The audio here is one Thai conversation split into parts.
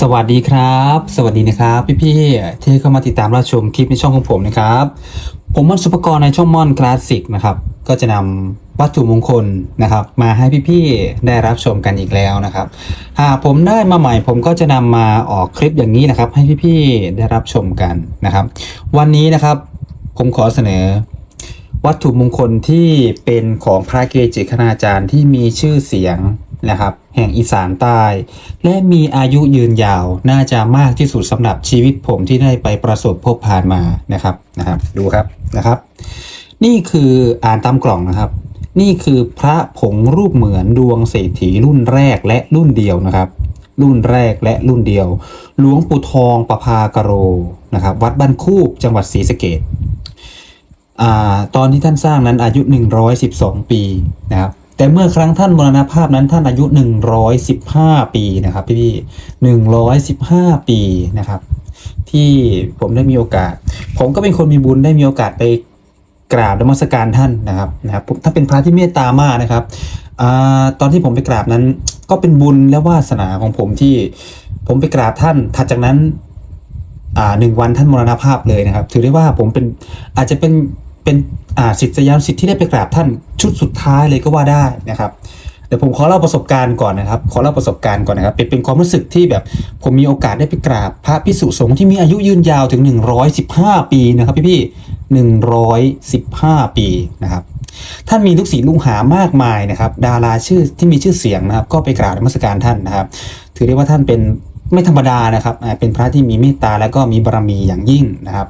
สวัสดีครับ สวัสดีนะครับ พี่ๆที่เข้ามาติดตามรับชมคลิปในช่องของผมนะครับ ผมม่อนสุภกรในช่องม่อนคลาสสิกนะครับ ก็จะนำวัตถุมงคลนะครับ มาให้พี่ๆได้รับชมกันอีกแล้วนะครับ หากผมได้มาใหม่ผมก็จะนำมาออกคลิปอย่างนี้นะครับ ให้พี่ๆได้รับชมกันนะครับ วันนี้นะครับผมขอเสนอวัตถุมงคลที่เป็นของพระเกจิคณาจารย์ที่มีชื่อเสียง นะครับ แห่งอีสานใต้ และมีอายุยืนยาวน่าจะมากที่สุดสำหรับชีวิตผมที่ได้ไปประสบพบผ่านมานะครับนะครับ ดูครับนะครับ นี่คืออ่านตามกล่องนะครับ นี่คือพระผงรูปเหมือนดวงเศรษฐีรุ่นแรกและรุ่นเดียวนะครับ รุ่นแรกและรุ่นเดียว หลวงปู่ทองประภากโรนะครับ วัดบ้านคูบจังหวัดศรีสะเกษอ่าตอนที่ท่านสร้างนั้นอายุ 112 ปีนะครับ แต่เมื่อครั้งท่านมรณภาพนั้นท่านอายุ 115 ปีนะครับพี่พี่115ปีนะครับ ที่ผมได้มีโอกาส ผมก็เป็นคนมีบุญได้มีโอกาสไปกราบนมัสการท่านนะครับนะครับถ้าเป็นพระที่เมตตามากนะครับอตอนที่ผมไปกราบนั้น ก็เป็นบุญและวาสนาของผมที่ผมไปกราบท่านถัดจากนั้นหนึ่งวันท่านมรณภาพเลยนะครับ ถือได้ว่าผมเป็นอาจจะเป็น เป็นอ่าสิทธิยานสิทธิ์ที่ได้ไปกราบท่านชุดสุดท้ายเลยก็ว่าได้นะครับเดี๋ยวผมขอเล่าประสบการณ์ก่อนนะครับ ขอเล่าประสบการณ์ก่อนนะครับ เป็นเป็นความรู้สึกที่แบบผมมีโอกาสได้ไปกราบพระพิสุสงฆ์ที่มีอายุยืนยาวถึง 115 ปีนะครับพี่พี่หนึ่งร้อยสิบห้าปีนะครับท่านมีลูกศิษย์ลูกหามากมายนะครับ ดาราชื่อที่มีชื่อเสียงนะครับ ก็ไปกราบนมัสการท่านนะครับ ถือได้ว่าท่านเป็นไม่ธรรมดานะครับเป็นพระที่มีเมตตาและก็มีบารมีอย่างยิ่งนะครับ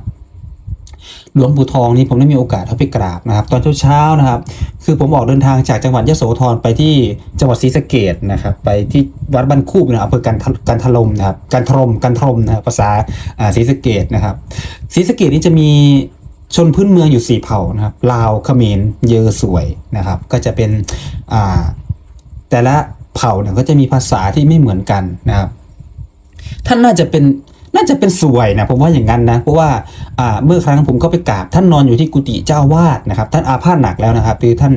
หลวงปู่ทองนี่ผมได้มีโอกาสเข้าไปกราบนะครับ ตอนเช้าๆนะครับ คือผมออกเดินทางจากจังหวัดยโสธรไปที่จังหวัดศรีสะเกดนะครับ ไปที่วัดบ้านคูบนะครับอำเภอกันกันทลมนะครับกันทรมกันทรมนะครับภาษาศรีสะเกดนะครับศรีสะเกดนี่จะมีชนพื้นเมืองอยู่สี่เผ่านะครับลาวเขมรเยอสวยนะครับ ก็จะเป็นแต่ละเผ่าเนี่ยก็จะมีภาษาที่ไม่เหมือนกันนะครับท่านน่าจะเป็น น่าจะเป็นสวยนะผมว่าอย่างนั้นนะเพราะว่าเมื่อครั้งผมก็ไปกราบท่านนอนอยู่ที่กุฏิเจ้าวาดนะครับ ท่านอาพาธหนักแล้วนะครับคือท่าน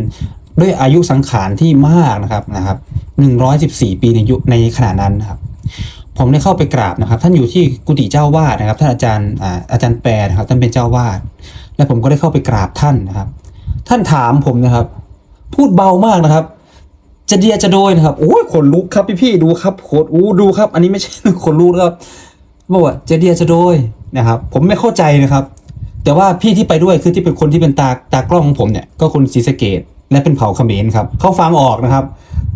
ด้วยอายุสังขารที่มากนะครับนะครับหนึ่งร้อยสิบสี่ปีในยุในขณะนั้นนะครับ ผมได้เข้าไปกราบนะครับ ท่านอยู่ที่กุฏิเจ้าวาดนะครับ ท่านอาจารย์อาจารย์แปรนะครับท่านเป็นเจ้าวาดและผมก็ได้เข้าไปกราบท่านนะครับ ท่านถามผมนะครับ พูดเบามากนะครับจะเดียจะโดยนะครับโอ้ยขนลุกครับพี่พี่ดูครับโคตรอู้ดูครับ อันนี้ไม่ใช่ขนลุกนะครับ บอกว่าเจเดียจะโดยนะครับ ผมไม่เข้าใจนะครับ แต่ว่าพี่ที่ไปด้วยคือที่เป็นคนที่เป็นตาตากล้องของผมเนี่ยก็คนศรีสะเกดและเป็นเผ่าเขมรครับเขาฟังออกนะครับ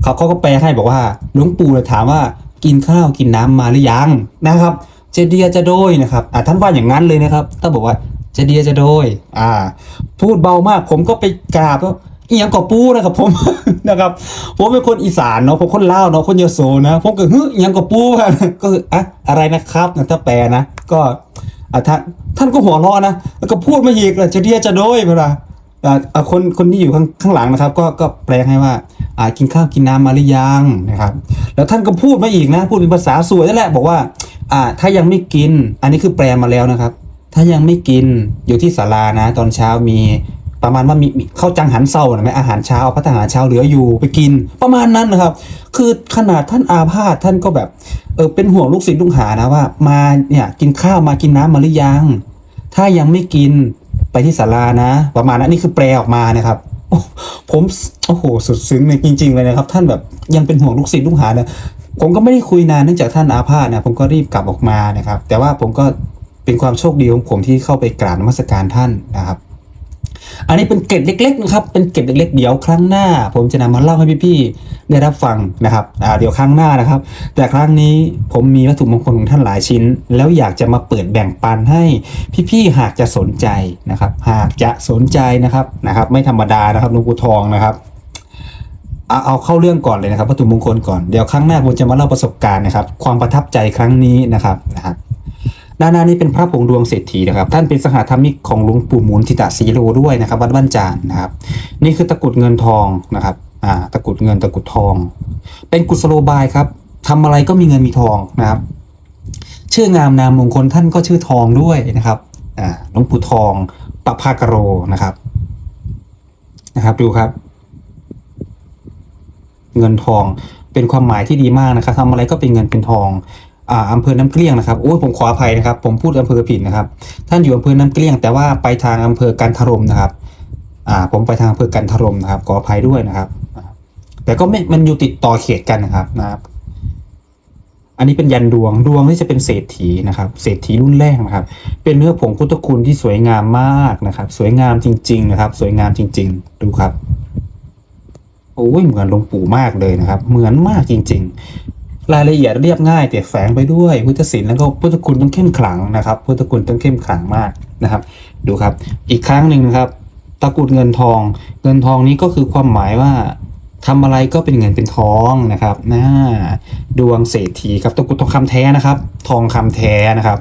เขาเขาก็แปลให้บอกว่าหลวงปู่ถามว่ากินข้าวกินน้ำมาหรือยังนะครับ เจเดียจะโดยนะครับอ่าท่านว่าอย่างนั้นเลยนะครับท่าบอกว่าเจเดียจะโดยอ่า พูดเบามากผมก็ไปกราบแล้ว อีหยังกับปูนะครับผม นะครับผมเป็นคนอีสานเนาะผมคนลาวเนาะคนยโสนะผมก็เฮ้ยอีหยังกับปูครับก็คืออะอะไรนะครับนะถ้าแปลนะ ก็อะท่านท่านก็หัวเราะนะแล้วก็พูดมาอีกเลยจะเดียจะโดยเวลาอ่าคนคนที่อยู่ข้างข้างหลังนะครับ ก็ก็แปลให้ว่าอ่ากินข้าวกินน้ำมาหรือยังนะครับ แล้วท่านก็พูดมาอีกนะ พูดเป็นภาษาสวยนั่นแหละบอกว่าอ่า ถ้ายังไม่กิน อันนี้คือแปลมาแล้วนะครับ ถ้ายังไม่กินอยู่ที่ศาลานะ ตอนเช้ามี ประมาณว่ามีมีข้าจังหันเศร้านะไหมอาหารเช้าพัฒหารเช้าเหลืออยู่ไปกินประมาณนั้นนะครับ คือขนาดท่านอาพาธท่านก็แบบเออเป็นห่วงลูกศิษย์ลูกหานะว่า มาเนี่ยกินข้าวมากินน้ำมาหรือยัง ถ้ายังไม่กินไปที่ศาลานะ ประมาณนั้นนี่คือแปลออกมานะครับผมโอ้โหสุดซึ้งเลยจริง ๆ เลยนะครับ ท่านแบบยังเป็นห่วงลูกศิษย์ลูกหานะผมก็ไม่ได้คุยนานเนื่องจากท่านอาพาธนะผมก็รีบกลับออกมานะครับ แต่ว่าผมก็เป็นความโชคดีของผมที่เข้าไปกราบนมัสการท่านนะครับ อันนี้เป็นเกร็ดเล็กๆนะครับ เป็นเกร็ดเล็กๆ เดี๋ยวครั้งหน้า ผมจะนำมาเล่าให้พี่ๆได้รับฟังนะครับเดี๋ยวครั้งหน้านะครับ แต่ครั้งนี้ผมมีวัตถุมงคลของท่านหลายชิ้น แล้วอยากจะมาเปิดแบ่งปันให้พี่ๆหากจะสนใจนะครับ หากจะสนใจนะครับนะครับ ไม่ธรรมดานะครับหลวงปู่ทองนะครับเอาเอาเข้าเรื่องก่อนเลยนะครับวัตถุมงคลก่อนเดี๋ยวครั้งหน้าผมจะมาเล่าประสบการณ์นะครับ ความประทับใจครั้งนี้นะครับนะครับ ด้านหน้านี้เป็นพระผงดวงเศรษฐีนะครับ ท่านเป็นสหธรรมิกของหลวงปู่หมุนทิตะสีโลด้วยนะครับวัดบ้านจานนะครับ นี่คือตะกุดเงินทองนะครับอ่าตะกุดเงินตะกุดทอง เป็นกุศโลบายครับทำอะไรก็มีเงินมีทองนะครับชื่องามนามมงคลท่านก็ชื่อทองด้วยนะครับอ่าหลวงปู่ทองปะภากโรนะครับนะครับ ดูครับ เงินทองเป็นความหมายที่ดีมากนะครับทำอะไรก็เป็นเงินเป็นทอง อ่าอำเภอน้ำเกลี้ยงนะครับโอ้ยผมขออภัยนะครับ ผมพูดอำเภอผิดนะครับ ท่านอยู่อำเภอน้ำเกลี้ยง แต่ว่าไปทางอำเภอกันทรมนะครับ อ่า ผมไปทางอำเภอกันทรมนะครับ ขออภัยด้วยนะครับ แต่ก็ไม่มันอยู่ติดต่อเขตกันนะครับนะครับ อันนี้เป็นยันดวงดวงที่จะเป็นเศรษฐีนะครับ เศรษฐีรุ่นแรกนะครับ เป็นเนื้อผงพุทธคุณที่สวยงามมากนะครับ สวยงามจริง ๆ นะครับ สวยงามจริง ๆ ดูครับโอ้ยเหมือนหลวงปู่มากเลยนะครับ เหมือนมากจริง ๆ รายละเอียดเรียบง่ายแต่แฝงไปด้วยพุทธศิลป์แล้วก็พุทธคุณต้องเข้มขลังนะครับพุทธคุณต้องเข้มขลังมากนะครับ ดูครับ อีกครั้งหนึ่งนะครับ ตะกุดเงินทอง เงินทองนี้ก็คือความหมายว่าทำอะไรก็เป็นเงินเป็นทองนะครับน่าดวงเศรษฐีครับตะกุดทองคำแท้นะครับ ทองคำแท้นะครับ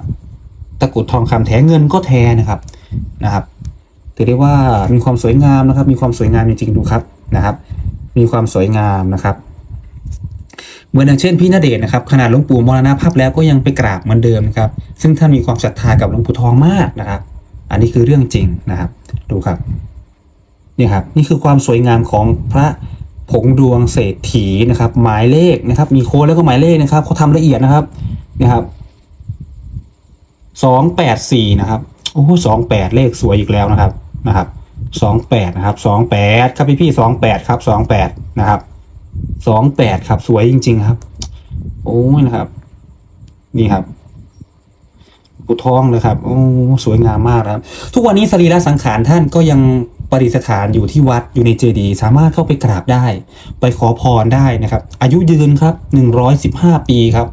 ตะกุดทองคำแท้เงินก็แท้นะครับนะครับถือได้ว่ามีความสวยงามนะครับ มีความสวยงามจริงๆดูครับนะครับ มีความสวยงามนะครับ มือนอย่างเช่นพี่ณเดชนนะครับขนาดหลวงปู่มรณภาพแล้วก็ยังไปกราบเหมือนเดิมนะครับซึ่งท่านมีความศรัทธากับหลวงปู่ทองมากนะครับ อันนี้คือเรื่องจริงนะครับ ดูครับนี่ครับนี่คือความสวยงามของพระผงดวงเศรษฐีนะครับ หมายเลขนะครับ มีโค้ดแล้วก็หมายเลขนะครับเขาทำละเอียดนะครับนะครับสองแปดสี่นะครับโอ้สองแปดเลขสวยอีกแล้วนะครับนะครับสองแปดนะครับสองแปดครับพี่พี่สองแปดครับสองแปดนะครับ สองแปดครับ สวยจริง ๆ ครับ โอ้ยนะครับ นี่ครับปูทองเลยครับโอ้สวยงามมากนะครับ ทุกวันนี้สรีระสังขารท่านก็ยังประดิษฐานอยู่ที่วัดอยู่ในเจดีย์สามารถเข้าไปกราบได้ ไปขอพรได้นะครับ อายุยืนครับ 115 ปีครับ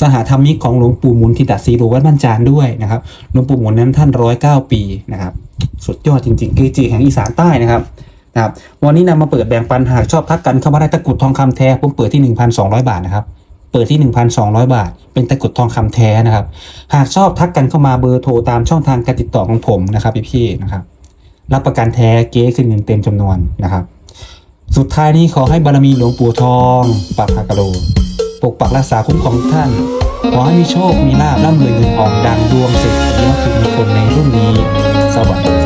สหธรรมิกของหลวงปู่หมุนทิดาสีโรวัดบ้านจานด้วยนะครับหลวงปู่หมุนนั้นท่าน 109 ปีนะครับ สุดยอดจริงๆเกจิแห่งอีสานใต้นะครับ นะครับวันนี้นำมาเปิดแบ่งปันหากชอบทักกันเข้ามาได้ตะกรุดทองคำแท้ผมเปิดที่ 1,200 บาทนะครับเปิดที่ 1,200 บาท เป็นตะกรุดทองคำแท้นะครับ หากชอบทักกันเข้ามาเบอร์โทรตามช่องทางการติดต่อของผมนะครับพี่ๆนะครับ รับประกันแท้เก๊ขึ้นเงินเต็มจำนวนนะครับ สุดท้ายนี้ขอให้บารมีหลวงปู่ทองปากคากะโลปกปักรักษาคุ้มของท่าน ขอให้มีโชค มีลาบร่ำรวยเงินทองดังดวงเศรษฐีวัตถุมงคลในรุ่นนี้ สวัสดีครับ